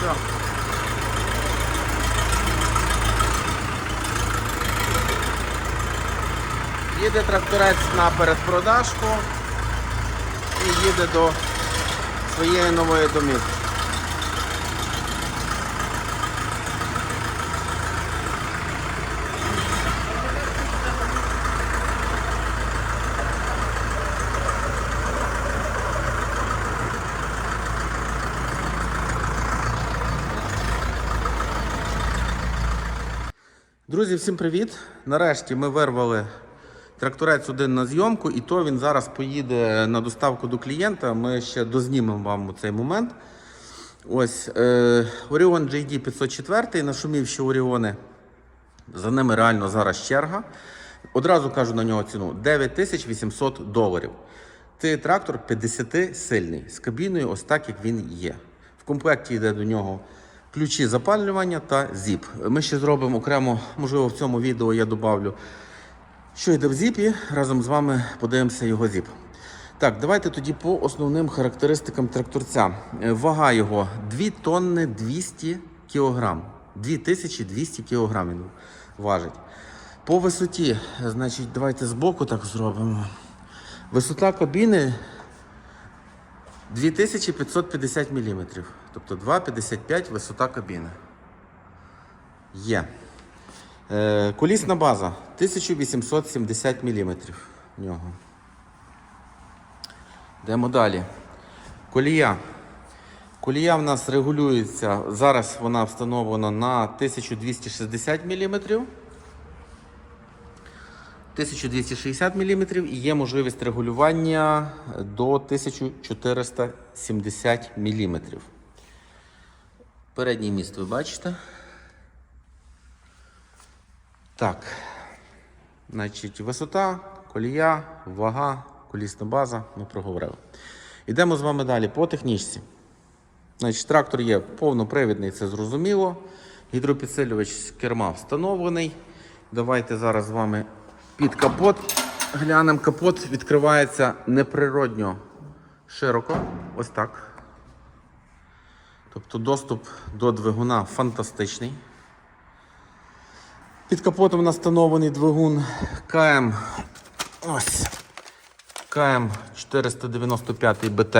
Все. Їде тракторець на передпродажку і їде до своєї нової домівки. Друзі, всім привіт! Нарешті ми вирвали тракторець один на зйомку, і то він зараз поїде на доставку до клієнта. Ми ще дознімемо вам у цей момент. Ось е, Orion JD 504, нашумів, що Оріони. За ними реально зараз черга. Одразу кажу на нього ціну 9800 доларів. Цей трактор 50 сильний з кабіною, ось так як він є. В комплекті йде до нього ключі запалювання та зіп. Ми ще зробимо окремо, можливо, в цьому відео я добавлю, що йде в зіпі. Разом з вами подивимося його зіп. Так, давайте тоді по основним характеристикам тракторця. Е, Вага його 2 тонни 200 кілограм. 2200 кілограм він важить. По висоті, значить, давайте збоку так зробимо. Висота кабіни 2550 мм. Тобто 2,55 висота кабіни. Є. Е, колісна база 1870 мм в нього. Йдемо далі. Колія. Колія в нас регулюється. Зараз вона встановлена на 1260 мм. 1260 мм і є можливість регулювання до 1470 мм. Передній міст ви бачите. Так. Значить, висота, колія, вага, колісна база, ми проговорили. Йдемо з вами далі по технічці. Значить, трактор є повнопривідний, це зрозуміло. Гідропідсилювач керма встановлений. Давайте зараз з вами під капот. Глянемо, капот відкривається неприродньо широко. Ось так. Тобто доступ до двигуна фантастичний. Під капотом у нас встановлений двигун КМ. Ось. КМ 495 БТ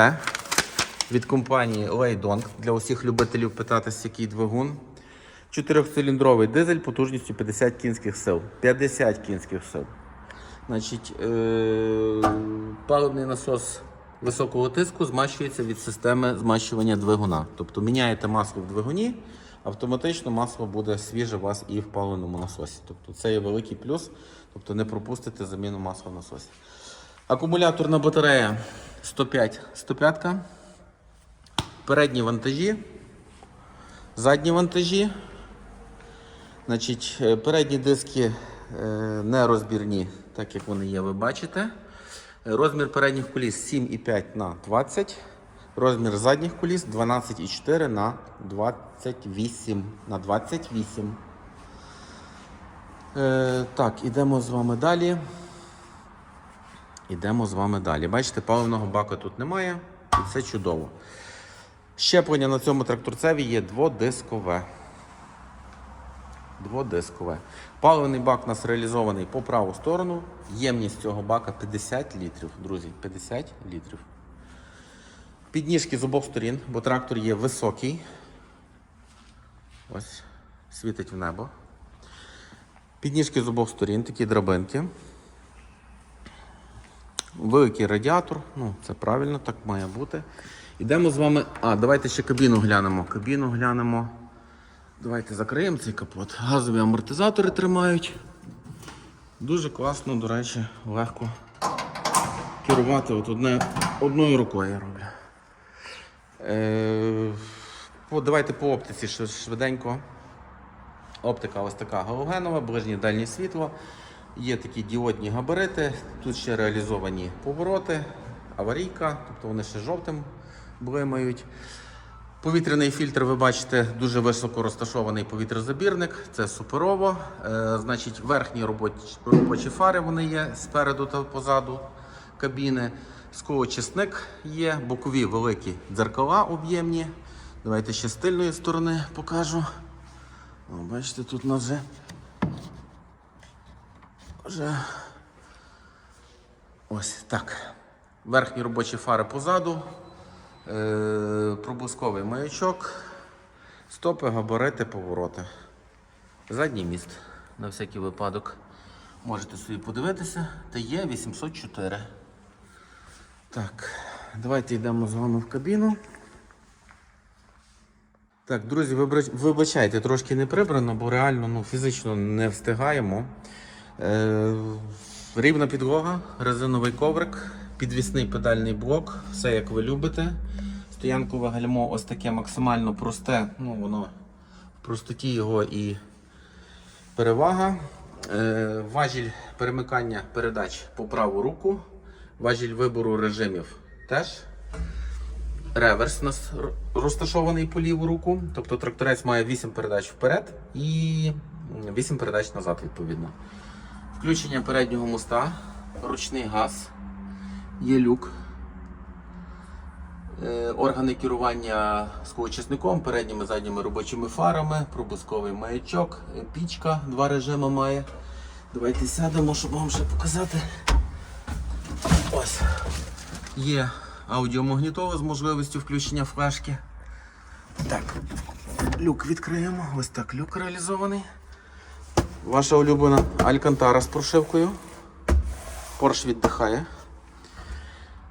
від компанії Leidong. Для усіх любителів питатись, який двигун. Чотирьохциліндровий дизель потужністю 50 кінських сил. 50 кінських сил. Значить, е- паливний насос високого тиску змащується від системи змащування двигуна. Тобто міняєте масло в двигуні, автоматично масло буде свіже у вас і в паливному насосі. Тобто це є великий плюс, тобто не пропустите заміну масла в насосі. Акумуляторна батарея 105 105 Передні вантажі, задні вантажі. Значить, е, передні диски е, не розбірні, так як вони є, ви бачите. Розмір передніх коліс 7,5 на 20. Розмір задніх коліс 12,4 на 28. На 28. Е, так, ідемо з вами далі. Ідемо з вами далі. Бачите, паливного бака тут немає. І це чудово. Щеплення на цьому тракторцеві є дводискове. Дводискове. Паливний бак у нас реалізований по праву сторону. Ємність цього бака 50 літрів, друзі. 50 літрів. Підніжки з обох сторін, бо трактор є високий. Ось, світить в небо. Підніжки з обох сторін, такі драбинки. Великий радіатор, ну це правильно, так має бути. Ідемо з вами. А, давайте ще кабіну глянемо. Кабіну глянемо. Давайте закриємо цей капот. Газові амортизатори тримають. Дуже класно, до речі, легко керувати от одне, одною рукою я роблю. Е, по, давайте по оптиці швиденько. Оптика ось така галогенова, ближнє дальнє світло. Є такі діодні габарити, тут ще реалізовані повороти, аварійка, тобто вони ще жовтим блимають. Повітряний фільтр, ви бачите, дуже високо розташований повітрозабірник, це суперово. Е, значить, верхні робочі, робочі фари вони є спереду та позаду кабіни. Сковочисник є, бокові великі дзеркала об'ємні. Давайте ще з тильної сторони покажу. О, бачите, тут у нас вже, вже ось так. Верхні робочі фари позаду, е, проблисковий маячок, стопи, габарити, повороти. Задній міст на всякий випадок. Можете собі подивитися. ТЕ 804. Так, давайте йдемо з вами в кабіну. Так, друзі, вибачайте, трошки не прибрано, бо реально ну, фізично не встигаємо. Е, рівна підлога, резиновий коврик, підвісний педальний блок, все як ви любите. Стоянкове гальмо ось таке максимально просте, ну воно в простоті його і перевага. Е, важіль перемикання передач по праву руку, важіль вибору режимів теж. Реверс у нас розташований по ліву руку. Тобто тракторець має 8 передач вперед і 8 передач назад, відповідно. Включення переднього моста, ручний газ, є люк. Е, Органи керування сковочисником, передніми задніми робочими фарами, проблисковий маячок, е, пічка, два режими має. Давайте сядемо, щоб вам ще показати. Ось. Є аудіомагнітола з можливістю включення флешки. Так, люк відкриємо. Ось так люк реалізований. Ваша улюблена Алькантара з прошивкою. Порш віддихає.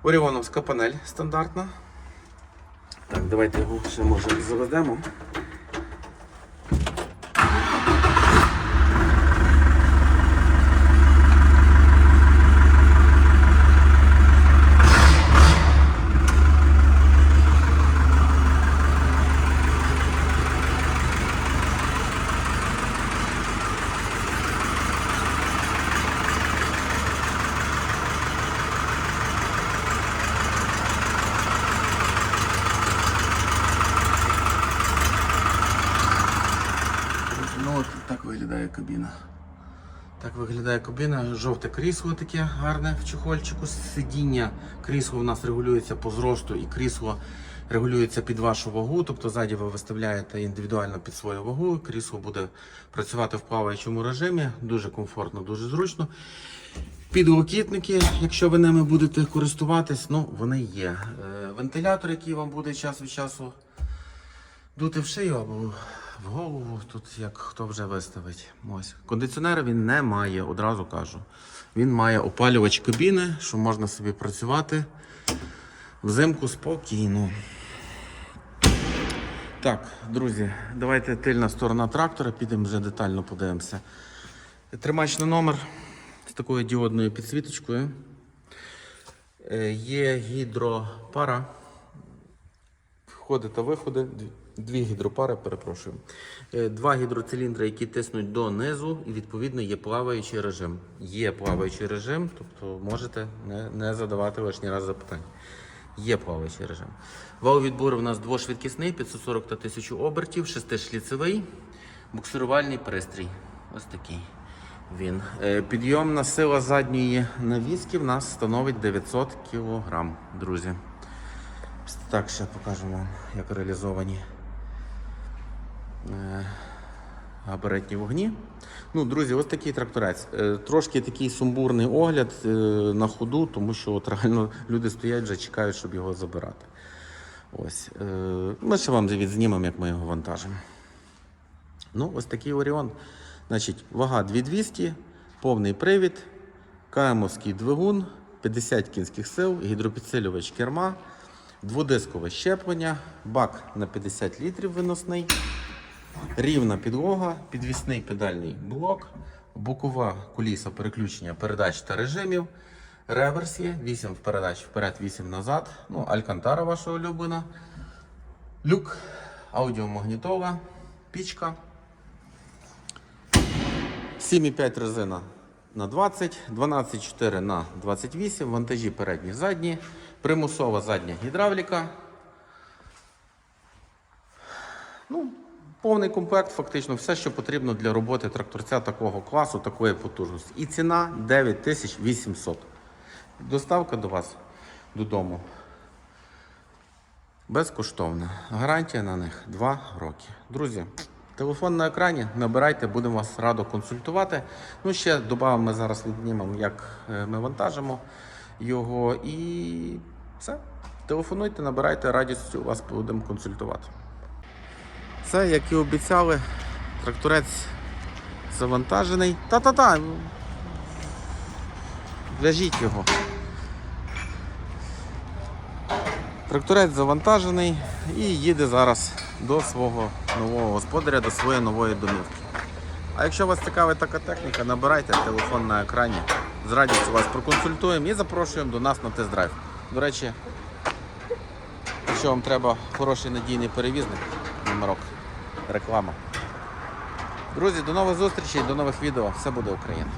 Оріоновська панель стандартна. Так, давайте його ще може заведемо. Ну от так виглядає кабіна. Так виглядає кабіна. Жовте крісло таке гарне в чехольчику. Сидіння крісло у нас регулюється по зросту і крісло регулюється під вашу вагу. Тобто ззаді ви виставляєте індивідуально під свою вагу. Крісло буде працювати в плаваючому режимі. Дуже комфортно, дуже зручно. Підлокітники, якщо ви ними будете користуватись, ну вони є. Е, Вентилятор, який вам буде час від часу дути в шию або в голову, тут як хто вже виставить. Ось. Кондиціонера він не має, одразу кажу. Він має опалювач кабіни, що можна собі працювати взимку спокійно. Так, друзі, давайте тильна сторона трактора, підемо вже детально подивимося. Тримач на номер з такою діодною підсвіточкою. Е, Є гідропара. Входи та виходи, дві- гідропари, перепрошую. Е, Два гідроциліндри, які тиснуть донизу, і відповідно є плаваючий режим. Є плаваючий режим, тобто можете не, не задавати лишній раз запитань. Є плаваючий режим. Вал відбору у нас двошвидкісний, 540 та 1000 обертів, шестишліцевий, буксирувальний пристрій. Ось такий він. Е, Підйомна сила задньої навіски в нас становить 900 кг, друзі. Так, ще покажемо як реалізовані габаритні вогні. Ну, друзі, ось такий тракторець. Е, Трошки такий сумбурний огляд е, на ходу, тому що от реально люди стоять вже чекають, щоб його забирати. Ось. е, Ми ще вам відзнімемо, як ми його вантажимо. Ну, ось такий Оріон. Значить, вага 2200, повний привід, КМовський двигун, 50 кінських сил, гідропідсилювач керма, дводискове щеплення, бак на 50 літрів виносний, рівна підлога, підвісний педальний блок, бокова куліса переключення передач та режимів, реверс є, 8 передач вперед, 8 назад, ну, алькантара ваша улюблена, люк, аудіомагнітола, пічка. 7,5 резина на 20, 12,4 на 28, вантажі передні задні, примусова задня гідравліка. Ну, повний комплект, фактично, все, що потрібно для роботи тракторця такого класу, такої потужності. І ціна 9800. Доставка до вас додому. Безкоштовна. Гарантія на них 2 роки. Друзі, телефон на екрані, набирайте, будемо вас радо консультувати. Ну, ще додамо, ми зараз віднімемо, як е, ми вантажимо його. І все. Телефонуйте, набирайте, радістю вас будемо консультувати. Це, як і обіцяли, тракторець завантажений. Та-та-та. В'яжіть його. Тракторець завантажений і їде зараз до свого нового господаря, до своєї нової домівки. А якщо вас цікавить така техніка, набирайте телефон на екрані. З радістю вас проконсультуємо і запрошуємо до нас на тест-драйв. До речі, якщо вам треба хороший надійний перевізник, номерок, реклама. Друзі, до нових зустрічей, до нових відео. Все буде Україна.